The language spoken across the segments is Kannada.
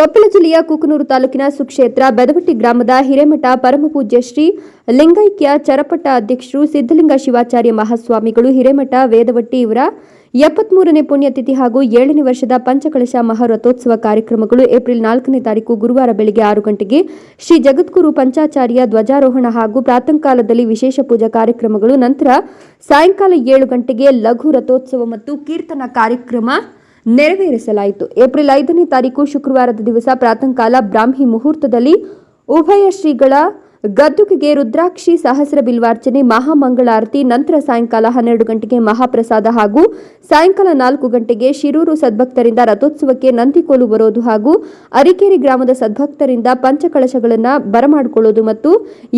ಕೊಪ್ಪಳ ಜಿಲ್ಲೆಯ ಕುಕನೂರು ತಾಲೂಕಿನ ಸುಕ್ಷೇತ್ರ ಬೆದವಟ್ಟಿ ಗ್ರಾಮದ ಹಿರೇಮಠ ಪರಮಪೂಜ್ಯ ಶ್ರೀ ಲಿಂಗೈಕ್ಯ ಚರಪಟ್ಟ ಅಧ್ಯಕ್ಷರು ಸಿದ್ದಲಿಂಗ ಶಿವಾಚಾರ್ಯ ಮಹಾಸ್ವಾಮಿಗಳು ಹಿರೇಮಠ ವೇದವಟ್ಟಿ ಇವರ ಎಪ್ಪತ್ಮೂರನೇ ಪುಣ್ಯತಿಥಿ ಹಾಗೂ ಏಳನೇ ವರ್ಷದ ಪಂಚಕಳಶ ಮಹಾರಥೋತ್ಸವ ಕಾರ್ಯಕ್ರಮಗಳು ಏಪ್ರಿಲ್ ನಾಲ್ಕನೇ ತಾರೀಕು ಗುರುವಾರ ಬೆಳಗ್ಗೆ ಆರು ಗಂಟೆಗೆ ಶ್ರೀ ಜಗದ್ಗುರು ಪಂಚಾಚಾರ್ಯ ಧ್ವಜಾರೋಹಣ ಹಾಗೂ ಪ್ರಾತಃಕಾಲದಲ್ಲಿ ವಿಶೇಷ ಪೂಜಾ ಕಾರ್ಯಕ್ರಮಗಳು, ನಂತರ ಸಾಯಂಕಾಲ ಏಳು ಗಂಟೆಗೆ ಲಘು ರಥೋತ್ಸವ ಮತ್ತು ಕೀರ್ತನ ಕಾರ್ಯಕ್ರಮ ನೆರವೇರಿಸಲಾಯಿತು. ಏಪ್ರಿಲ್ ಐದನೇ ತಾರೀಕು ಶುಕ್ರವಾರದ ದಿವಸ ಪ್ರಾತಃಕಾಲ ಬ್ರಾಹ್ಮಿ ಮುಹೂರ್ತದಲ್ಲಿ ಉಭಯ ಶ್ರೀಗಳ ಗದ್ದುಗೆಗೆ ರುದ್ರಾಕ್ಷಿ ಸಹಸ್ರ ಬಿಲ್ವಾರ್ಚನೆ, ಮಹಾಮಂಗಳಾರತಿ, ನಂತರ ಸಾಯಂಕಾಲ ಹನ್ನೆರಡು ಗಂಟೆಗೆ ಮಹಾಪ್ರಸಾದ ಹಾಗೂ ಸಾಯಂಕಾಲ ನಾಲ್ಕು ಗಂಟೆಗೆ ಶಿರೂರು ಸದ್ಭಕ್ತರಿಂದ ರಥೋತ್ಸವಕ್ಕೆ ನಂದಿಕೋಲು ಬರೋದು ಹಾಗೂ ಅರಿಕೇರಿ ಗ್ರಾಮದ ಸದ್ಭಕ್ತರಿಂದ ಪಂಚಕಳಶಗಳನ್ನು ಬರಮಾಡಿಕೊಳ್ಳೋದು ಮತ್ತು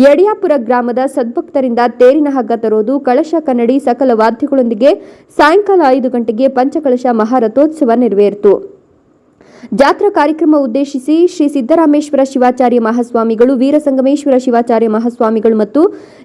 ಯಡಿಯಾಪುರ ಗ್ರಾಮದ ಸದ್ಭಕ್ತರಿಂದ ತೇರಿನ ಹಗ್ಗ ತರೋದು, ಕಳಶ ಕನ್ನಡಿ ಸಕಲ ವಾದ್ಯಗಳೊಂದಿಗೆ ಸಾಯಂಕಾಲ ಐದು ಗಂಟೆಗೆ ಪಂಚಕಳಶ ಮಹಾರಥೋತ್ಸವ ನೆರವೇರಿತು. ಜಾತ್ರಾ ಕಾರ್ಯಕ್ರಮ ಉದ್ದೇಶಿಸಿ ಶ್ರೀ ಸಿದ್ದರಾಮೇಶ್ವರ ಶಿವಾಚಾರ್ಯ ಮಹಾಸ್ವಾಮಿಗಳು ವೀರಸಂಗಮೇಶ್ವರ ಶಿವಾಚಾರ್ಯ ಮಹಾಸ್ವಾಮಿಗಳು ಮತ್ತು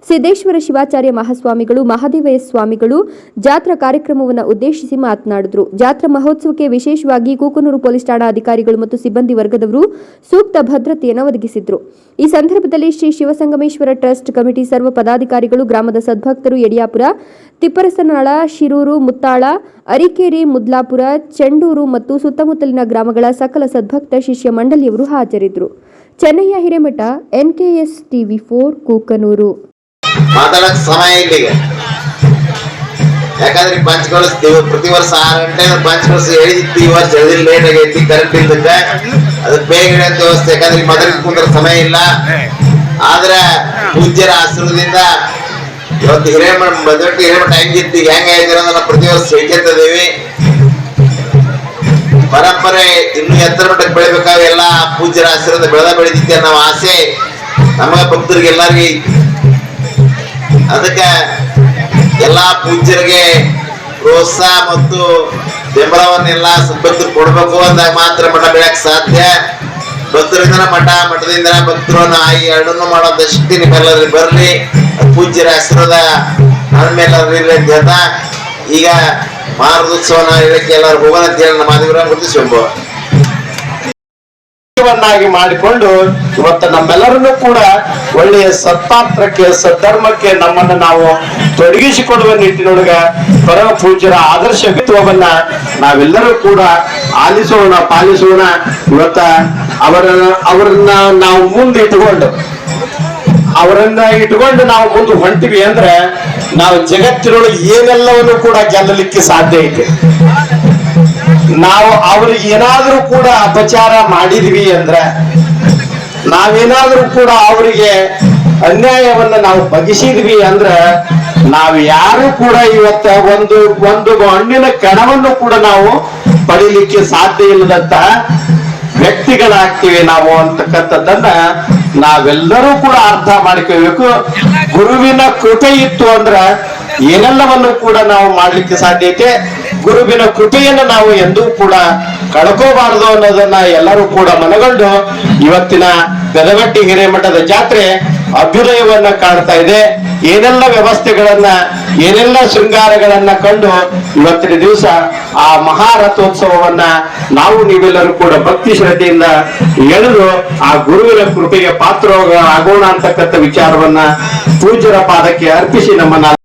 ಸಿದ್ದೇಶ್ವರ ಶಿವಾಚಾರ್ಯ ಮಹಾಸ್ವಾಮಿಗಳು, ಮಹಾದೇವಯ್ಯ ಸ್ವಾಮಿಗಳು ಜಾತ್ರಾ ಕಾರ್ಯಕ್ರಮವನ್ನು ಉದ್ದೇಶಿಸಿ ಮಾತನಾಡಿದರು. ಜಾತ್ರಾ ಮಹೋತ್ಸವಕ್ಕೆ ವಿಶೇಷವಾಗಿ ಕೂಕನೂರು ಪೊಲೀಸ್ ಠಾಣಾ ಅಧಿಕಾರಿಗಳು ಮತ್ತು ಸಿಬ್ಬಂದಿ ವರ್ಗದವರು ಸೂಕ್ತ ಭದ್ರತೆಯನ್ನು ಒದಗಿಸಿದ್ರು. ಈ ಸಂದರ್ಭದಲ್ಲಿ ಶ್ರೀ ಶಿವಸಂಗಮೇಶ್ವರ ಟ್ರಸ್ಟ್ ಕಮಿಟಿ ಸರ್ವ ಪದಾಧಿಕಾರಿಗಳು, ಗ್ರಾಮದ ಸದ್ಭಕ್ತರು ಯಡಿಯಾಪುರ ತಿಪ್ಪರಸನಾಳ ಶಿರೂರು, ಮುತ್ತಾಳ ಅರಿಕೇರಿ, ಮುದ್ಲಾಪುರ, ಚೆಂಡೂರು ಮತ್ತು ಸುತ್ತಮುತ್ತಲಿನ ಗ್ರಾಮಗಳ ಸಕಲ ಸದ್ಭಕ್ತ ಶಿಷ್ಯ ಮಂಡಳಿಯವರು ಹಾಜರಿದ್ದರು. Chennayya Hiremath, NKS TV four, Kukanur. ಸಮಯ ಯಾಕಂದ್ರೆ ಪಂಚ್ ಪ್ರತಿ ವರ್ಷ ಆರು ಗಂಟೆ ಪಂಚ್ ಕಳಿಸಿ ಈ ವರ್ಷ ಜಲ್ದಿ ಲೇಟ್ ಆಗೈತಿ ಕರೆಂಟ್ ಇಲ್ದಕ್ಕ ಅದಕ್ಕೆ ಬೇಗ ಇಡಂತ ವ್ಯವಸ್ಥೆ ಯಾಕಂದ್ರೆ ಕುಂದ್ರ ಸಮಯ ಇಲ್ಲ. ಆದ್ರೆ ಪೂಜ್ಯರ ಆಶ್ರಮದಿಂದ ಇವತ್ತು ಹಿರೇಮಠ ಬದೊಟ್ಟು ಹಿರೇಮಠ ಹೆಂಗಿತ್ತು ಹೆಂಗ ನಾವು ಪ್ರತಿ ವರ್ಷ ಹೇಳ್ಕೊಂತದೇವಿ ಪರಂಪರೆ ಇನ್ನು ಎತ್ತರ ಮಟ್ಟಕ್ಕೆ ಬೆಳಿಬೇಕಾದ್ರೆ ಎಲ್ಲ ಪೂಜ್ಯರ ಆಶೀರ್ವಾದ ಬೆಳೆದ ಬೆಳೆದಿದ್ದೆ ಅನ್ನೋ ಆಸೆ ನಮಗ ಭಕ್ತರಿಗೆ ಎಲ್ಲರಿಗೂ ಐತಿ. ಅದಕ್ಕೆ ಎಲ್ಲಾ ಪೂಜ್ಯರಿಗೆ ಪ್ರೋತ್ಸಾಹ ಮತ್ತು ಬೆಂಬಲವನ್ನೆಲ್ಲ ಭಕ್ತರು ಕೊಡ್ಬೇಕು ಅಂದಾಗ ಮಾತ್ರ ಮಠ ಬೆಳಕ್ ಸಾಧ್ಯ. ಭಕ್ತರಿಂದ ಮಠ ಮಠದಿಂದ ಭಕ್ತರು ನಾ ಈ ಎರಡನ್ನು ಮಾಡೋ ಶಕ್ತಿ ನಿಮ್ಮೆಲ್ಲರಿಗೆ ಬರ್ಲಿ. ಪೂಜ್ಯರ ಹೆಸರದ ನನ್ನ ಮೇಲೆ ಈಗ ಮಾರುದೋತ್ಸವನ ಹೇಳಕ್ಕೆ ಎಲ್ಲರೂ ಹೋಗೋಣ ಅಂತ ಹೇಳಿ ನಮ್ಮ ಮಾದೇವರ ಗುರುತಿಸ್ಕೊಂಬ ವನ್ನಾಗಿ ಮಾಡಿಕೊಂಡು ಇವತ್ತು ನಮ್ಮೆಲ್ಲರನ್ನು ಕೂಡ ಒಳ್ಳೆಯ ಸತ್ಪಾತ್ರಕ್ಕೆ ಸದ್ಧರ್ಮಕ್ಕೆ ನಮ್ಮನ್ನು ನಾವು ತೊಡಗಿಸಿಕೊಳ್ಳುವ ನಿಟ್ಟಿನೊಳಗ ಪರಮ ಪೂಜ್ಯರ ಆದರ್ಶ ವ್ಯಕ್ತಿತ್ವವನ್ನ ನಾವೆಲ್ಲರೂ ಕೂಡ ಆಲಿಸೋಣ, ಪಾಲಿಸೋಣ. ಇವತ್ತ ಅವರ ಅವರನ್ನ ನಾವು ಮುಂದೆ ಇಟ್ಟುಕೊಂಡು ಅವರನ್ನ ಇಟ್ಕೊಂಡು ನಾವು ಮುಂದೆ ಹೊಂಟಿವಿ ಅಂದ್ರೆ ನಾವು ಜಗತ್ತಿನೊಳಗೆ ಏನೆಲ್ಲವನ್ನು ಕೂಡ ಗೆಲ್ಲಲಿಕ್ಕೆ ಸಾಧ್ಯ ಐತೆ ನಾವು ಅವ್ರಿಗೆ ಏನಾದ್ರೂ ಕೂಡ ಅಪಚಾರ ಮಾಡಿದ್ವಿ ಅಂದ್ರೆ ನಾವೇನಾದ್ರೂ ಕೂಡ ಅವರಿಗೆ ಅನ್ಯಾಯವನ್ನ ನಾವು ಬಗಿಸಿದ್ವಿ ಅಂದ್ರೆ ನಾವು ಯಾರು ಕೂಡ ಇವತ್ತ ಒಂದು ಒಂದು ಹಣ್ಣಿನ ಕಣವನ್ನು ಕೂಡ ನಾವು ಪಡಿಲಿಕ್ಕೆ ಸಾಧ್ಯ ಇಲ್ಲದಂತ ವ್ಯಕ್ತಿಗಳಾಗ್ತೀವಿ ನಾವು ಅಂತಕ್ಕಂಥದ್ದನ್ನ ನಾವೆಲ್ಲರೂ ಕೂಡ ಅರ್ಥ ಮಾಡ್ಕೋಬೇಕು ಗುರುವಿನ ಕೃಪೆ ಇತ್ತು ಅಂದ್ರೆ ಏನೆಲ್ಲವನ್ನು ಕೂಡ ನಾವು ಮಾಡ್ಲಿಕ್ಕೆ ಸಾಧ್ಯ ಐತೆ? ಗುರುವಿನ ಕೃಪೆಯನ್ನು ನಾವು ಎಂದೂ ಕೂಡ ಕಳ್ಕೋಬಾರದು ಅನ್ನೋದನ್ನ ಎಲ್ಲರೂ ಕೂಡ ಮನಗಂಡು ಇವತ್ತಿನ ಗದಗಟ್ಟಿ ಹಿರೇಮಠದ ಜಾತ್ರೆ ಅಭ್ಯುದಯವನ್ನ ಕಾಣ್ತಾ ಇದೆ. ಏನೆಲ್ಲ ವ್ಯವಸ್ಥೆಗಳನ್ನ, ಏನೆಲ್ಲ ಶೃಂಗಾರಗಳನ್ನ ಕಂಡು ಇವತ್ತಿನ ದಿವಸ ಆ ಮಹಾರಥೋತ್ಸವವನ್ನ ನಾವು ನೀವೆಲ್ಲರೂ ಕೂಡ ಭಕ್ತಿ ಶ್ರದ್ಧೆಯಿಂದ ಎಳೆದು ಆ ಗುರುವಿನ ಕೃಪೆಗೆ ಪಾತ್ರ ಆಗೋಣ ಅಂತಕ್ಕಂಥ ವಿಚಾರವನ್ನ ಪೂಜ್ಯರ ಪಾದಕ್ಕೆ ಅರ್ಪಿಸಿ ನಮ್ಮನ್ನ